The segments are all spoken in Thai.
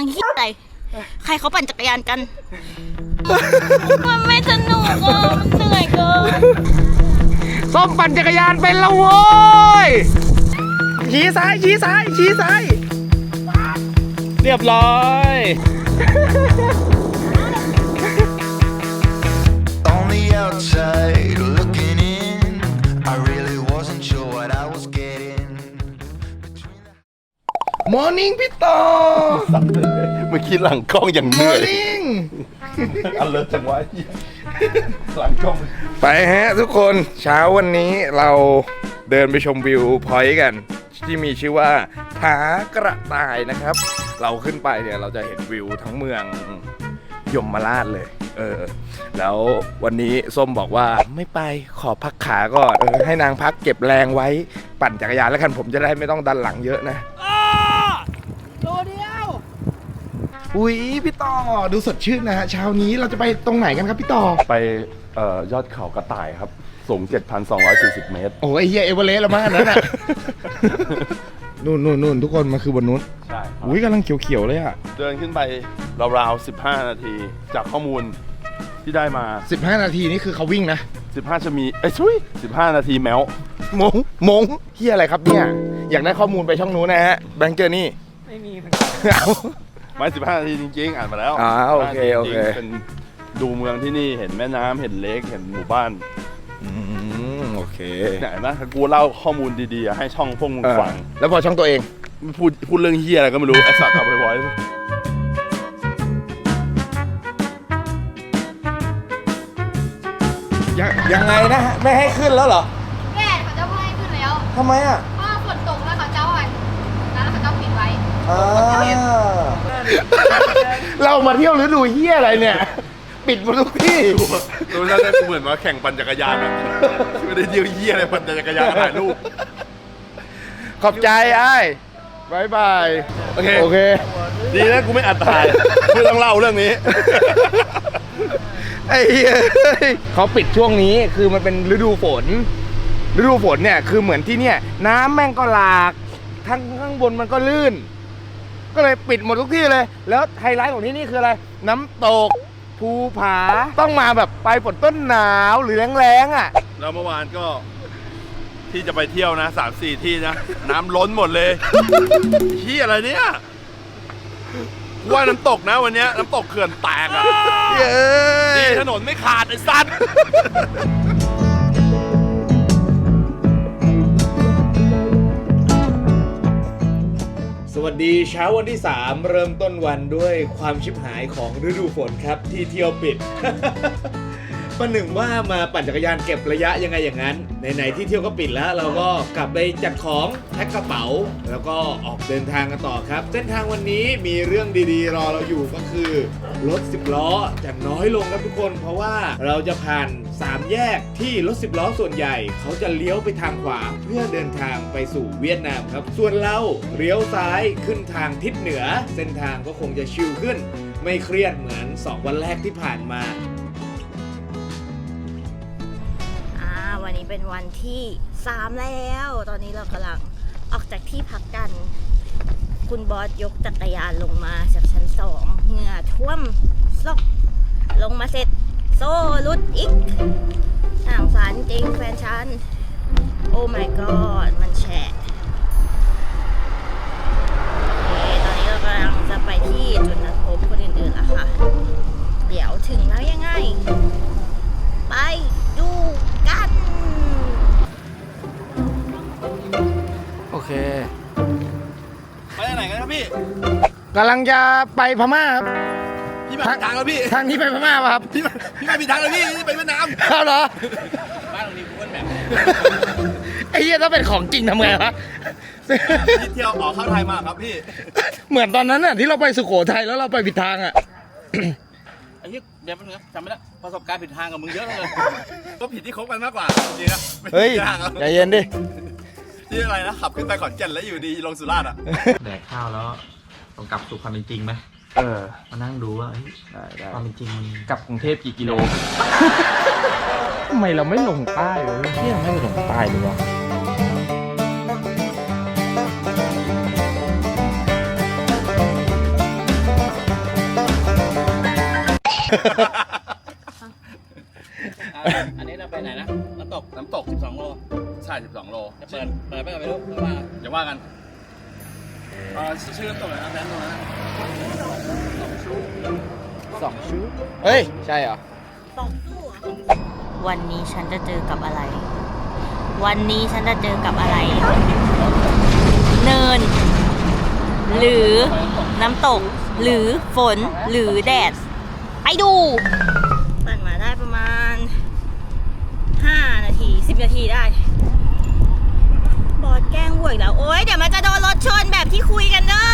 งที่อะไรใครเขาปั่นจักรยานกัน มันไม่สนุกอะมันเหนื่อยเกินส้มปั่นจักรยานเป็นล้วโว้ยชี้ซ้ายชี้ซ้ายชี้ซ้าย เรียบร้อย outside, มอร์นิ่งพี่ต่อเมื่อกี้หลังกล้องอย่างเหมอนื่อย ร์นิ่งอันเลิศจังวะหลังกล้องไปฮะทุกคนเช้าวันนี้เราเดินไปชมวิวพอยต์กัน ที่มีชื่อว่าผากระต่ายนะครับ เราขึ้นไปเนี่ยเราจะเห็นวิวทั้งเมืองยมราชเลย เออ แล้ววันนี้ส้มบอกว่าไม่ไปขอพักขาก่อนเออให้นางพักเก็บแรงไว้ ปั่นจักรยานแล้วกันผมจะได้ไม่ต้องดันหลังเยอะนะโลเดียว อุ้ยพี่ต่อดูสดชื่นนะฮะเช้านี้เราจะไปตรงไหนกันครับพี่ต่อ ไปเอ่อยอดเขากระต่ายครับ สูง 7,240 เมตร โอ้ยเฮียเอเวอเรสต์ละมั้งอันนั้นอะ นู่นนู่นนู่นทุกคนมาคือบนนู้นใช่ครับอุ้ยกำลังเขียวๆเลยอะเดินขึ้นไปราวๆ 15 นาที จากข้อมูลที่ได้มา 15 นาทีนี่คือเขาวิ่งนะ15 จะมี เอ้ยชุย15 นาทีแมวมงมงเฮียอะไรครับเนี่ย อยากได้ข้อมูลไปช่องนู้นนะฮะแบงค์เจอร์นี่ ไม่มีเอา ไม่15นาทีจริงๆ อ่านมาแล้วอ่าโอเค15โอเค จริงๆเป็นดูเมืองที่นี่เห็นแม่น้ำเห็นเลคเห็นหมู่บ้านอืมโอเคเนี่ยเห็นไหมถ้ากูเล่าข้อมูลดีๆอะให้ช่องพวกมึงเออฟังแล้วพอช่องตัวเอง พูดพูดเรื่องเฮียอะไรก็ไม่รู้ไอสัตว์เอาไปไว้ยังยังไงนะฮะไม่ให้ขึ้นแล้วเหรอแดดเขาจะไม่ให้ขึ้นแล้ว ทำไมอะเพราะว่าฝนตกแล้วเขาเจ้าอะแล้วเขาเจ้าปิดไว้ อ่า เรามาเที่ยวฤดูเฮียอะไรเนี่ย ปิดหมดทุกที่ รู้แล้วได้กูเหมือนมาแข่งปั่นจักรยานอะไม่ได้เดียวเฮียอะไรปั่นจักรยานถ่ายรูป ขอบใจไอ้บายบาย โอเค โอเค ดีนะกูไม่อัดถ่ายไม่ต้องเล่าเรื่องนี้ ไอ้เหี้ยเขาปิดช่วงนี้คือมันเป็นฤดูฝน ฤดูฝนเนี่ยคือเหมือนที่เนี่ย น้ำแม่งก็หลาก ทั้งข้างบนมันก็ลื่น ก็เลยปิดหมดทุกที่เลย แล้วไฮไลท์ของที่นี่คืออะไร น้ำตก ภูผา ต้องมาแบบปลายฝนต้นหนาวหรือแรงๆอะ แล้วเมื่อวานก็ที่จะไปเที่ยวนะสามสี่ที่นะ น้ำล้นหมดเลยเฮียอะไรเนี่ยกูว่าน้ำตกนะวันเนี้ยน้ำตกเขื่อนแตกอะเย้ ดียถนนไม่ขาดไอ้สัตว์ วัสดีเช้าวันที่ 3 เริ่มต้นวันด้วยความชิบหายของฤดูฝนครับที่เที่ยวปิด ประหนึ่งว่ามาปั่นจักรยานเก็บระยะยังไงอย่างนั้นไหนๆที่เที่ยวก็ปิดแล้ว เราก็กลับไปจัดของแพ็คกระเป๋า แล้วก็ออกเดินทางกันต่อครับ เส้นทางวันนี้มีเรื่องดีๆ รอเราอยู่ก็คือรถ10ล้อจะน้อยลงครับทุกคน เพราะว่าเราจะผ่าน3แยกที่รถ10ล้อส่วนใหญ่ เขาจะเลี้ยวไปทางขวาเพื่อเดินทางไปสู่เวียดนามครับ ส่วนเราเลี้ยวซ้ายขึ้นทางทิศเหนือ เส้นทางก็คงจะชิลขึ้น ไม่เครียดเหมือน 2 วันแรกที่ผ่านมาอ่า เป็นวันที่สามแล้ว ตอนนี้เรากำลังออกจากที่พักกัน คุณบอสยกจักรยานลงมาจากชั้นสองเหงื่อท่วมซอกลงมาเสร็จ โซ่รุดอีกน่าสงสารจริงแฟนฉัน โอ้ my god มันแฉะ กำลังจะไปพม่าครับ พี่มาผิดทางแล้วพี่ ทางนี้ไปพม่าป่ะครับพี่มาพี่มาผิดทางแล้วพี่นี่ไปเวียดนามเอาเหรอ บ้านตรงนี้กูแบบไอ้เหี้ยถ้าเป็นของจริงทำไงวะ ที่เที่ยวออกเข้าไทยมาครับพี่เหมือนตอนนั้นน่ะที่เราไปสุโขทัยแล้วเราไปผิดทางอะ ไอ้เหี้ยเดี๋ยวมันงนะจำไม่ได้ประสบการณ์ผิดทางกับมึงเยอะเลยก็ผิดที่คบกันมากกว่าจริงๆนะไม่เฮ้ยผิดทางอะใจเย็นดิ ที่อะไรนะขับขึ้นไปขอนแก่นแล้วอยู่ดีลงสุราษฎร์อะ แดกข้าวแล้ว องกลับสู่ความเป็นจริงไหมเออ มานั่งดูว่าเฮ้ยความเป็นจริงมันกลับกรุงเทพกี่กิโล ทำไมเราไม่ลงใต้เลยวะเนี่ยงไม่ลงใต้เลยวะ ชื่อน้ำตกอะไรนะแบงค์ตรงนั้นนะสองชูเฮ้ย ใช่เหรอ วันนี้ฉันจะเจอกับอะไร วันนี้ฉันจะเจอกับอะไร เนิน หรือน้ำตก หรือฝน หรือแดด ไปดูปั่นมาได้ประมาณ 5 นาที 10 นาทีได้ บอสแกล้งห่วยแล้ว โอ๊ย เดี๋ยวมันจะโดนรถชนแบบที่คุยกันเด้อ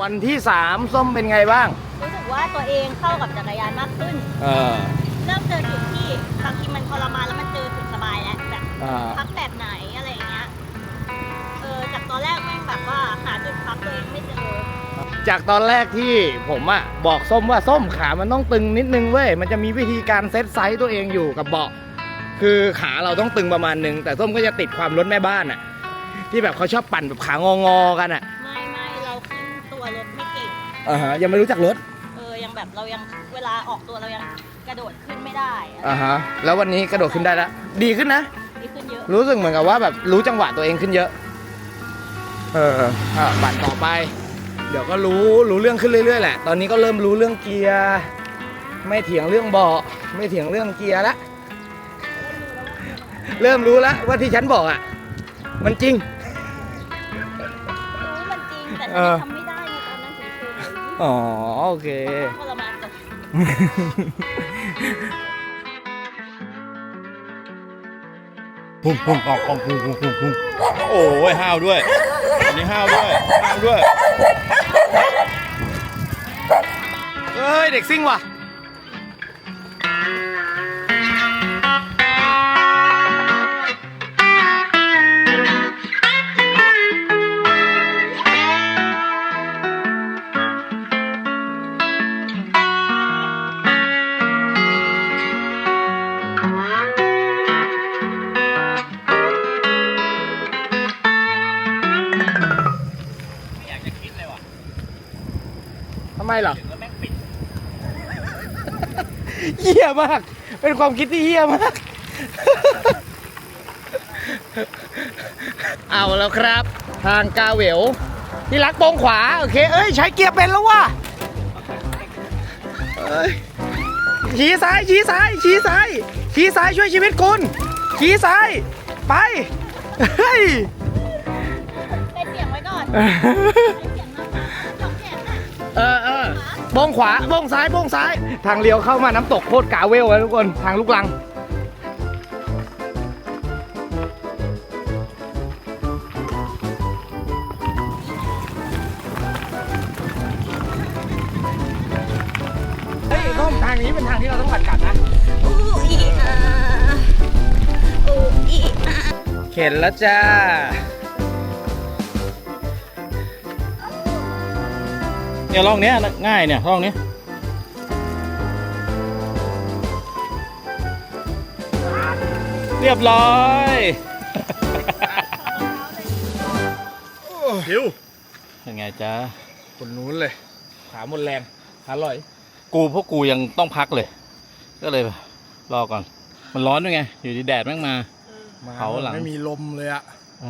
วันที่สามส้มเป็นไงบ้าง รู้สึกว่าตัวเองเข้ากับจักรยานมากขึ้น เออ เริ่มเจอจุดที่บางทีมันทรมานแล้วมันเจอจุดสบายแล้วแบบอ่า พักแบบไหนอะไรอย่างเงี้ย เออจากตอนแรกแม่งแบบว่าหาจุดพักตัวเองไม่เจอ จากตอนแรกที่ผมอะบอกส้มว่าส้มขามันต้องตึงนิดนึงเว้ยมันจะมีวิธีการเซตไซส์ตัวเองอยู่กับเบาะคือขาเราต้องตึงประมาณนึง แต่ส้มก็จะติดความรถแม่บ้านอะที่แบบเขาชอบปั่นแบบขางองอๆกันอะไม่ไม่เราขึ้นตัวรถไม่เก่งอ่าฮะยังไม่รู้จักรถเออยังแบบเรายังเวลาออกตัวเรายังกระโดดขึ้นไม่ได้อะอ่าฮะแล้ววันนี้กระโดดขึ้นได้แล้วดีขึ้นนะ ดีขึ้นเยอะรู้สึกเหมือนกับว่าแบบรู้จังหวะตัวเองขึ้นเยอะ เอออะบัตรต่อไป เดี๋ยวก็รู้รู้เรื่องขึ้นเรื่อยๆแหละ ตอนนี้ก็เริ่มรู้เรื่องเกียร์ ไม่เถียงเรื่องเบาะไม่เถียงเรื่องเกียร์ละ เริ่มรู้แล้วว่าที่ฉันบอกอะ มันจริง รู้มันจริงแต่เออทำไม่ได้ในตอนนั้นเฉยอ๋อโอเคๆทรมานกับ พุ่งพุ่งออกพุ่งพุ่งพุ่งพุ่งพุ่งโอ้ยห้าวด้วย อันนี้ห้าวด้วย ห้าวด้วย เฮ้ย เด็กซิ่งว่ะ มาก เป็นความคิดที่เหี้ยมาก เอาแล้วครับ ทางกาเหววที่รักโปงขวา โอเค เอ้ย ใช้เกียร์เป็นแล้วว่ะเอ้ยชี้ซ้ายชี้ซ้ายชี้ซ้ายชี้ซ้ายช่วยชีวิตคุณชี้ซ้ายไปเฮ้ยเป็นเสียงไว้ก่อนเป็นเสียงนะยกแขนน่ะ เออเออ โป้งขวาโป้งซ้ายโป้งซ้าย ทางเลี้ยวเข้ามาน้ำตกโคตรกาเวลเลยทุกคน ทางลูกลัง เฮ้ยต้มทางนี้เป็นทางที่เราต้องผัดกันนะ อู้อีอาอู้อีอา เข็นแล้วจ้า เนี่ยร่องเนี้ยง่ายเนี่ยร่องเนี้ยเรียบร้อยหิวเป็นไงจ๊ะคนนู้นเลย ขาหมดแรงอร่อย กูพวกกูยังต้องพักเลย ก็เลยรอก่อน มันร้อนด้วยไง อยู่ดีแดดแม่งมาเผาหลังไม่มีลมเลยอะ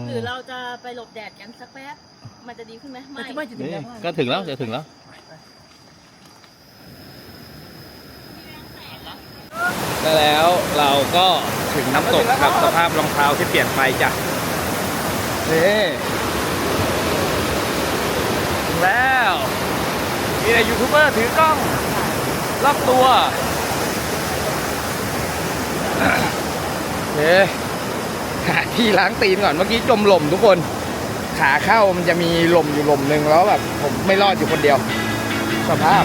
หรือเราจะไปหลบแดดกันสักแป๊บ มันจะดีขึ้นไหมไม่นี่ก็ถึงแล้วจะถึงแล้ว ก็แล้วเราก็ถึงน้ำตกกับสภาพรองเท้าที่เปลี่ยนไปจ้ะนี่ถึงแล้วมีแต่ยูทูบเบอร์ถือกล้องรอบตัวเฮ้หาที่ล้างตีนก่อนเมื่อกี้จมหล่มทุกคน ขาเข้ามันจะมีหล่มอยู่หล่มหนึ่งแล้วแบบผมไม่รอดอยู่คนเดียว สภาพ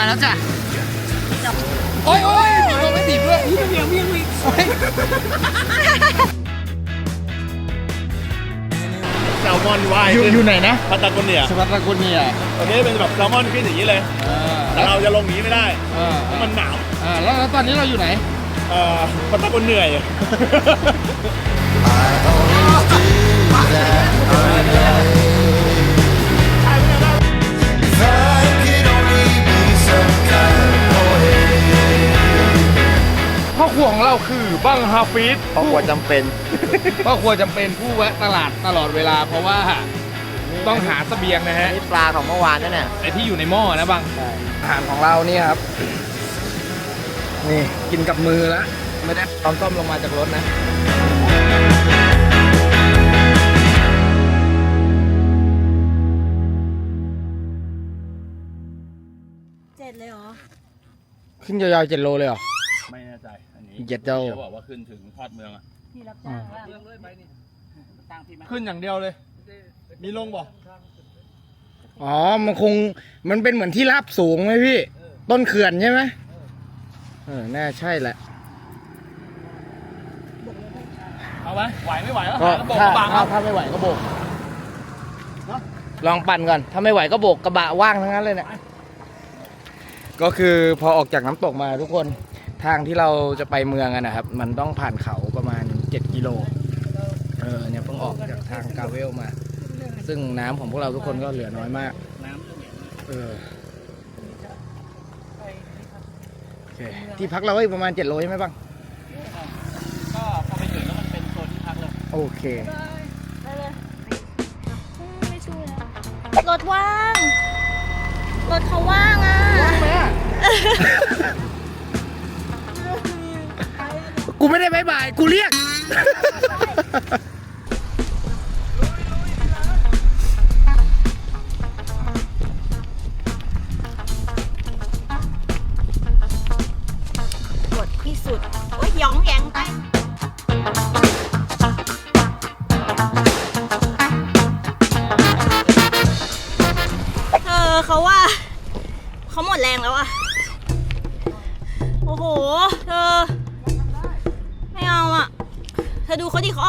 มาแล้วจ้ะโอ้ยโอ้ยบีบไม่บีบด้วยเบี่ยงเบี่ยงเบี่ยงแซลมอนว่ายอยู่อยู่ไหนนะพัตตาโกเนียสวัสดิ์กุลเนี่ยตอนนี้เป็นแบบแซลมอนขึ้นอย่างนี้เลยอ่าแต่เราจะลงอย่างนี้ไม่ได้อ่าเพราะมันหนาวอ่าแล้วแล้วตอนนี้เราอยู่ไหนเอ่อพัตตาโกเหนื่อย If เราคือบังฮาฟิดเพราะกลัวจำเป็นพ่อครัวจำเป็นผู้แวะตลาดตลอดเวลา เพราะว่าต้องหาเสบียงนะฮะนี่ปลาของเมื่อวานนั่นน่ะไอที่อยู่ในหม้อนะบังอาหารของเรานี่ครับ นี่กินกับมือแล้วไม่ได้ตอมต้อมลงมาจากรถนะเจ็ดเลยเหรอ ขึ้นยาวๆเจ็ดโลเลยเหรอ ไม่แน่ใจอันนี้ เจ็ดเจ้าเขาบอกว่าขึ้นถึงทอดเมืองอะพี่รับจ้างว่าขึ้นอย่างเดียวเลย มีลงบ่อ๋อ มันคง มันเป็นเหมือนที่ราบสูงไหมพี่ ต้นเขื่อนใช่ไหมเออ น่าใช่แหละ เอาไหมไหวไม่ไหวแล้วก็หากระบอกถ้ากระบะถ้าเอาถ้าไม่ไหวก็โบก ลองปั่นก่อน ถ้าไม่ไหวก็โบกกระบะว่างทั้งนั้นเลยเนี่ย ก็คือพอออกจากน้ำตกมาทุกคน ทางที่เราจะไปเมืองกันนะครับ มันต้องผ่านเขาประมาณ 7 กิโล เออเนี่ยเพิ่งออกจากทางกาเวลมา ซึ่งน้ำของพวกเราทุกคนก็เหลือน้อยมาก เออโอเคที่พักเราก็อีกประมาณ 7 โลใช่ไหมบ้าง ก็พอไปถึงแล้วมันเป็นโซนที่พักเลย โอเค ไม่ช่วยรถว่าง รถเขาว่างอะ กูไม่ได้บายบาย กูเรียก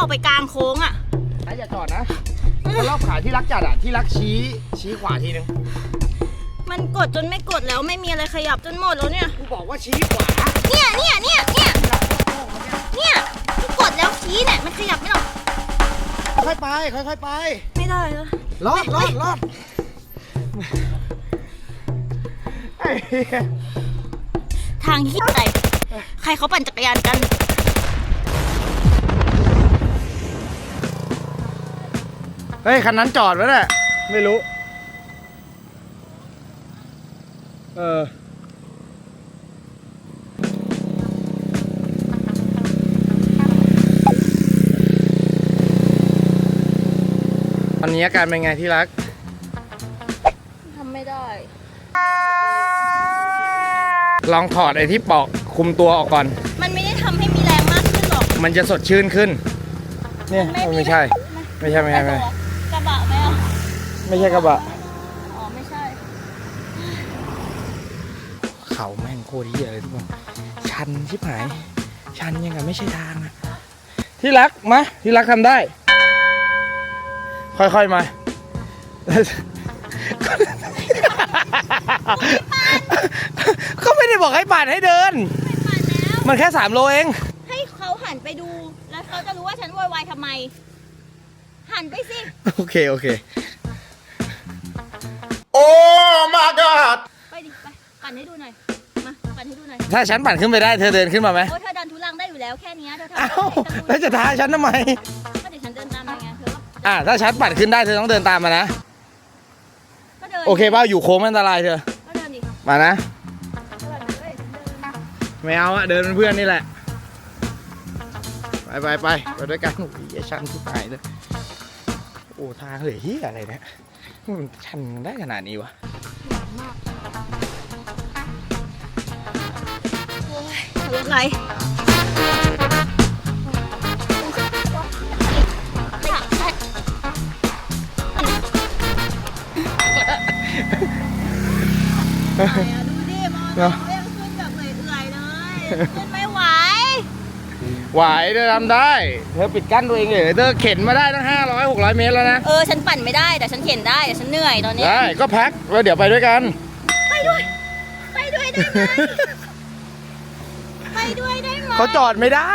อดูเขาดิเขาออกไปกลางโค้งอะนะอย่าจอดนะคนรอบขาที่รักจัดอะ ที่รักชี้ชี้ขวาทีนึง มันกดจนไม่กดแล้วไม่มีอะไรขยับจนหมดแล้วเนี่ย กูบอกว่าชี้ขวาเนี่ยเนี่ยเนี่ยเนี่ยเนี่ยที่กดแล้วชี้เนี่ยมันขยับไม่หรอกค่อยๆไปค่อยๆไปไม่ได้แล้วรอดรอดรอดไอ้เหี้ยทางที่ไหนใครเขาปั่นจักรยานกัน เฮ้ย คันนั้นจอดไว้แหละไม่รู้ เออ ตอนนี้อาการเป็นไงที่รัก ทำไม่ได้ ลองถอดไอ้ที่ปอกคุมตัวออกก่อน มันไม่ได้ทำให้มีแรงมากขึ้นหรอก มันจะสดชื่นขึ้น เนี่ย ไม่มีไม่ใช่ ไม่ใช่ไม่ใช่ไม่แต่ใช่กระบะไหมอะ ไม่ใช่กระบะ อ๋อ ไม่ใช่ เขาแม่งโคตรเหี้ยเลยทุกคน ชันชิบหาย ชันยังกับไม่ใช่ทางอะที่รักมา ที่รักทำได้ ค่อยๆมาก็ไม่ได้บอกให้ปั่นให้เดินปั่นแล้ว มันแค่สามโลเอง ให้เขาหันไปดู แล้วเขาจะรู้ว่าฉันโวยวายทำไม หันไปสิ โอเค โอเค ปปั่นให้ดูหน่อย มา ปั่นให้ดูหน่อย ถ้าฉันปั่นขึ้นไปได้เธอเดินขึ้นมาไหมโอ้เธอดันทุลังได้อยู่แล้วแค่เนี้ยเธอทำเอ้าได้แล้วจะท้าฉันทำไม ก็เดี๋ยวฉันเดินตามไปไงเธอก็อ่าถ้าฉันปั่นขึ้นได้เธอต้องเดินตามมานะ ก็เดินโอเคเปล่าอยู่โค้งมันอันตรายเธอ ก็เดินดิมานะ เดินเลยเดินไม่เอาอะเดินเป็นเพื่อนนี่แหละ ไปไปไปไปด้วยกันโอ้ยไอ้ชันที่ตายเลยโอ้ทางเหลือเฮียอะไรเนี่ยมันชันได้ขนาดนี้วะ รถไหลดูดิมองเขายังขึ้นแบบเอื่อยๆเลยขึ้นไม่ไหวไหวเธอทำได้ เธอปิดกั้นตัวเองเลยเธอเข็นมาได้ตั้งห้าร้อยหกร้อยเมตรแล้วนะ เออ ฉันปั่นไม่ได้แต่ฉันเข็นได้แต่ฉันเหนื่อยตอนเนี้ยได้ ก็พักแล้วเดี๋ยวไปด้วยกัน ไปด้วย ไปด้วยได้ไหมไป ด้วยได้ไหมเขาจอดไม่ได้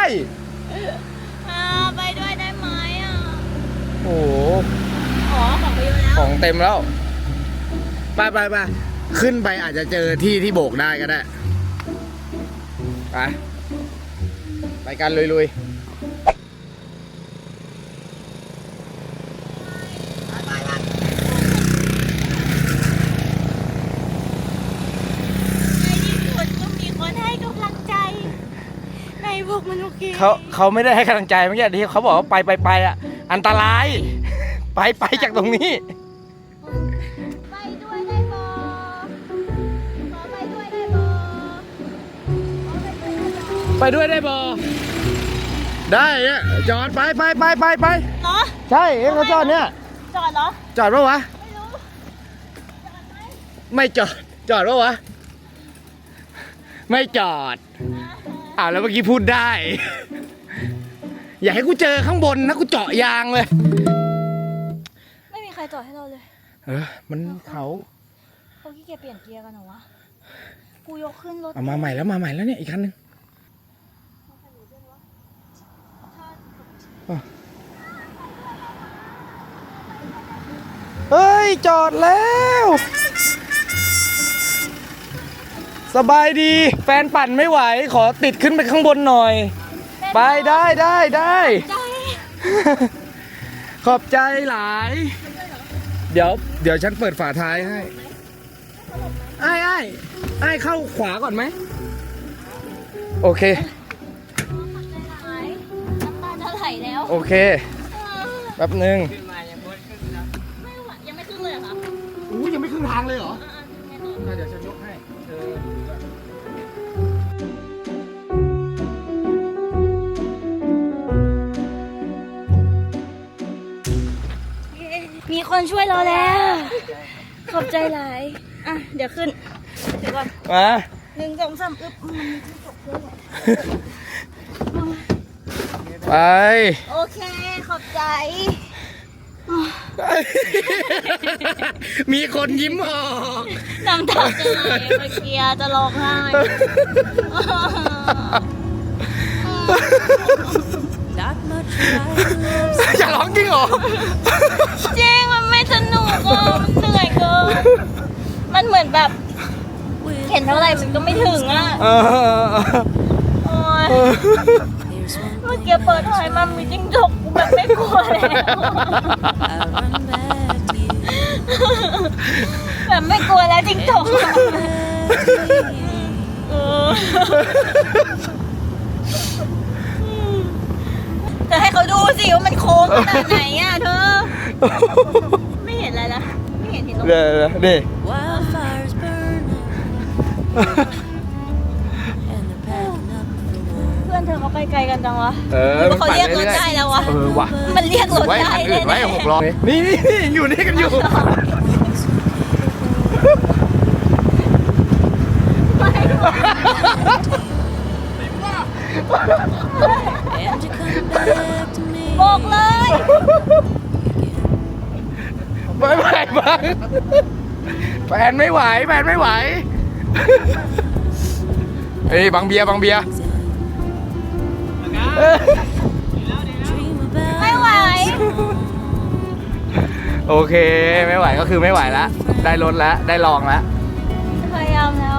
อ่าไปด้วยได้ไหมอะโอ้โห อ๋อของไปเยอะแล้วของเต็มแล้ว ไปไปไปขึ้นไปอาจจะเจอที่ที่โบกได้ก็ได้ ไป ไปกันลุยๆ ในที่สุดก็มีคนให้กำลังใจ ใน พวกมันโอเคเขาเขาไม่ได้ให้กำลังใจเมื่อกี้ที่เขาบอกว่าไปไปไปอะ อันตราย ไปไปจากตรงนี้ ไปด้วยได้บอขอไปด้วยได้บอขอไปด้วยได้บอไปด้วยได้บอได้เนี่ยจอดไปไปไปไปไปเหรอใช่เอ็งเขาจอดเนี่ย จอดเหรอ จอดปะวะ ไม่รู้ไม่จอด จอดปะวะ ไม่จอด อ้าวแล้วเมื่อกี้พูดได้ อย่าให้กูเจอข้างบนนะกูเจาะยางเลย ไม่มีใครจอดให้เราเลย เออ มันเขาเขาขี้เกียจเปลี่ยนเกียร์กันเหรอวะ กูยกขึ้นรถเอามาใหม่แล้วมาใหม่แล้วเนี่ยอีกคันหนึงเฮ้ย จอดแล้ว สบายดี แฟนปั่นไม่ไหว ขอติดขึ้นไปข้างบนหน่อย ไปได้ได้ได้ใจขอบใจหลาย เดี๋ยว เดี๋ยวฉันเปิดฝาท้ายให้ไอ้ไอ้ไอ้เข้าขวาก่อนไหม โอเคหายน้ำตาจะไหลแล้ว โอเค แป๊บหนึ่ง คนช่วยเราแล้ว ขอบใจหลาย อะ เดี๋ยวขึ้น เดี๋ยวก่อนมาหนึ่งสองสามอึ๊บมันมีที่ตกด้วยว่ะไป โอเค ขอบใจ มีคนยิ้มออกน้ำตาจะไหลเมื่อกี้จะร้องไห้ อย่าร้องจริงเหรอ จริงมันไม่สนุกอะมันเหนื่อยเกินมันเหมือนแบบเห็นเท่าไหร่มันก็ไม่ถึงอะเออโอ๊ยเมื่อกี้เปิดหอยมามีจิ้งจกกูแบบไม่กลัวแล้วแบบไม่กลัวแล้วจิ้งจกเออ จะให้เขาดูสิว่ามันโค้งขนาดไหนอะเธอ ไม่เห็นอะไรนะไม่เห็นเห็นตรงเดี๋ยวเดี๋ยวดิ Wildfires burning and they're packing up for war. เพื่อนเธอเขาไปไกลกันจังวะเออหรือว่าเขาเรียกรถได้แล้ววะ เออว่ะมันเรียกรถไว้ได้คันเลอื่ยนไว้หกล้อนี่นี่นี่อยู่นี่กันอยู่ And you come back to me. บอกเลยไม่ไหวบ้างแฟนไม่ไหวแฟนไม่ไหวเฮ้ยบังเบียร์บังเบียร์ Dream about ไม่ไหว โอเค ไม่ไหวก็คือไม่ไหวละได้รถแล้วได้ลองแล้วพยายามแล้ว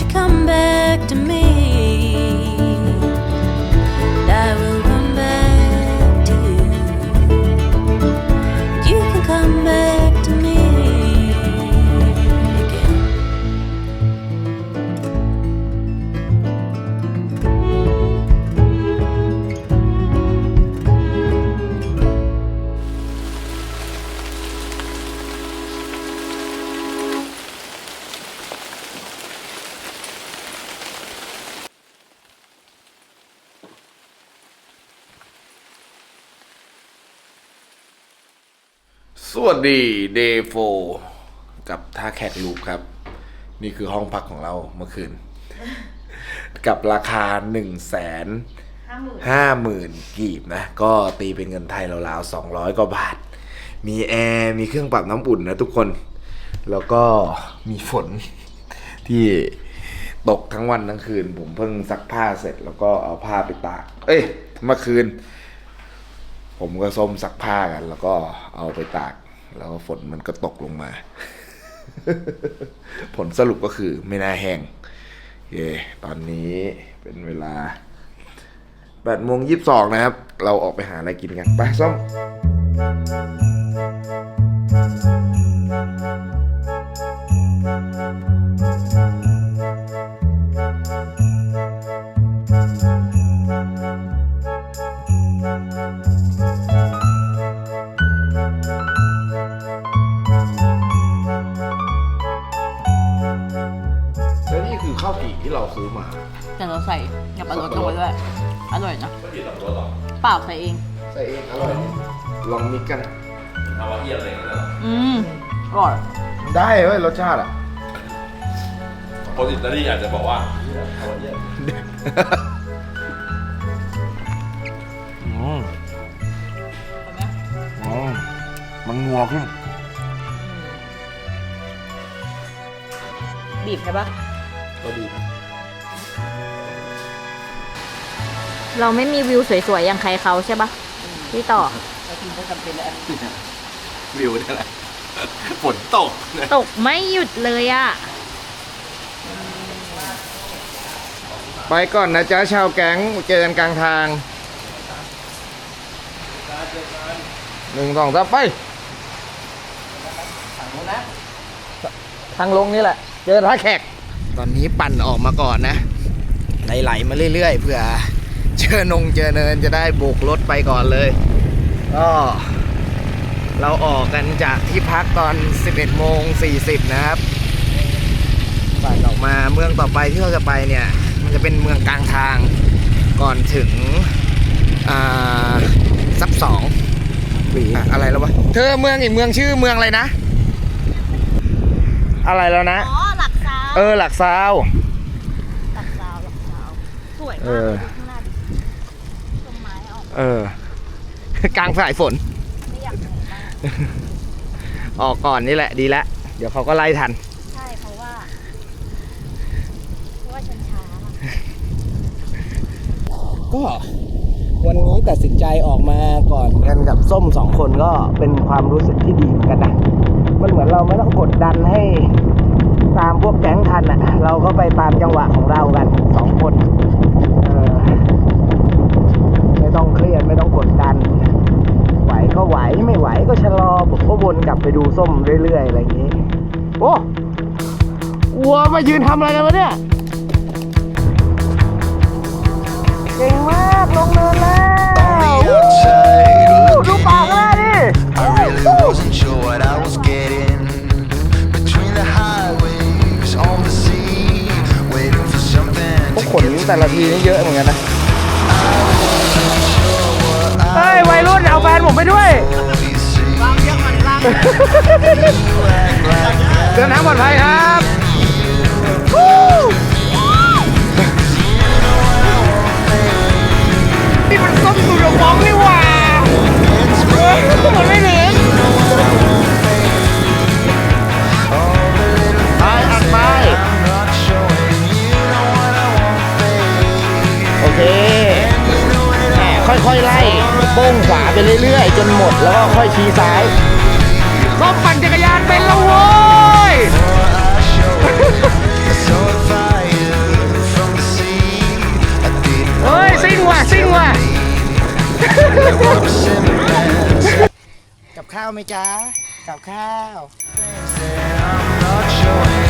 You come back to me. And I will run back to you. You can come back วัสดีเดย์โฟกับท่าแขกลูกครับ นี่คือห้องพักของเราเมื่อคืน กับราคา1นึ่งแสนห้าหมื่นกีบนะ ก็ตีเป็นเงินไทยราวๆสองร้อยกว่าบาท มีแอร์ มีเครื่องปรับน้ำอุ่นนะทุกคน แล้วก็มีฝนที่ตกทั้งวันทั้งคืน ผมเพิ่งซักผ้าเสร็จแล้วก็เอาผ้าไปตาก เอ้ยเมื่อคืน ผมก็ส้มซักผ้ากัน แล้วก็เอาไปตาก แล้วฝนมันก็ตกลงมา ผลสรุปก็คือไม่น่าแห้งโอเคตอนนี้เป็นเวลา8โมง22 นะครับ เราออกไปหาอะไรกินกัน ไปส้ม เปล่าใส่เอง ใส่เองอร่อยลองมิกกันอืมอร่อยได้เว้ยรสชาติอะคนอิตาลีอาจจะบอกว่าอืมอืมมันงัวขึ้น บีบใช่ปะก็ดีนะ เราไม่มีวิวสวยๆ อย่างใครเขาใช่ปะพี่ต่อวิวนี่แหละฝนตกนะตกไม่หยุดเลยอะไปก่อนนะจ๊ะชาวแก๊งเจอกันกลางทางหนึ่งสองสามไป ทางลงนี่แหละ เจอท่าแขก ตอนนี้ปั่นออกมาก่อนนะ ไหลๆมาเรื่อยๆเผื่อ เจอนงเจอเนินจะได้โบกรถไปก่อนเลยก็เราออกกันจากที่พักตอน 11โมง40 นะครับปั่นออกมาเมืองต่อไปที่เราจะไปเนี่ย มันจะเป็นเมืองกลางทางก่อนถึงอ่าซับสองหรืออะไรแล้ววะ เธอเมืองอีกเมืองชื่อเมืองอะไรนะ อะไรแล้วนะ อ๋อ หลักซาว เออ หลักซาว หลักซาว หลักซาว สวยเอมาก เออ กลางสายฝน ไม่อยากเหนื่อยมากออกก่อนนี่แหละดีแล้วเดี๋ยวเขาก็ไล่ทัน ใช่เพราะว่าเพราะว่าฉันช้าก็วันนี้ตัดสินใจออกมาก่อนกันกับส้มสองคนก็เป็นความรู้สึกที่ดีเหมือนกันนะมันเหมือนเราไม่ต้องกดดันให้ตามพวกแก๊งทันอะ เราก็ไปตามจังหวะของเรากันสองคน ไม่ต้องเครียดไม่ต้องกดดัน ไหวก็ไหวไม่ไหวก็ชะลอผมก็วนกลับไปดูส้มเรื่อยๆอะไรอย่างนี้โอ้วัวมายืนทำอะไรกันวะเนี่ยเก่งมากลงเนินแล้ว On the outside, ดู looking ปากหน้าดิ I really wasn't sure what I was getting between the highways on the sea, waiting for something พวก to ขน get แต่ to ละที me. นี่เยอะเหมือนกันนะ นเอาแฟนผมไปด้วย you see, เดินทางปลอดภัยครับนี่มันส้มสุดฟองนี่หว่ามันไม่ถึงไปอัดไป not showing you know what I want, babe. โอเคแหม ค่อยๆไล่โป้งขวาไปเรื่อยๆ จนหมดแล้วก็ค่อยชี้ซ้ายก็ปั่นจักรยานเป็นแล้วโว้ย I show saw a fire from the sea. I didn't เฮ้ยซิ่งว่ะซิ่งว่ะกับข้าวไหมจ๊ะกับข้าว I'm not showing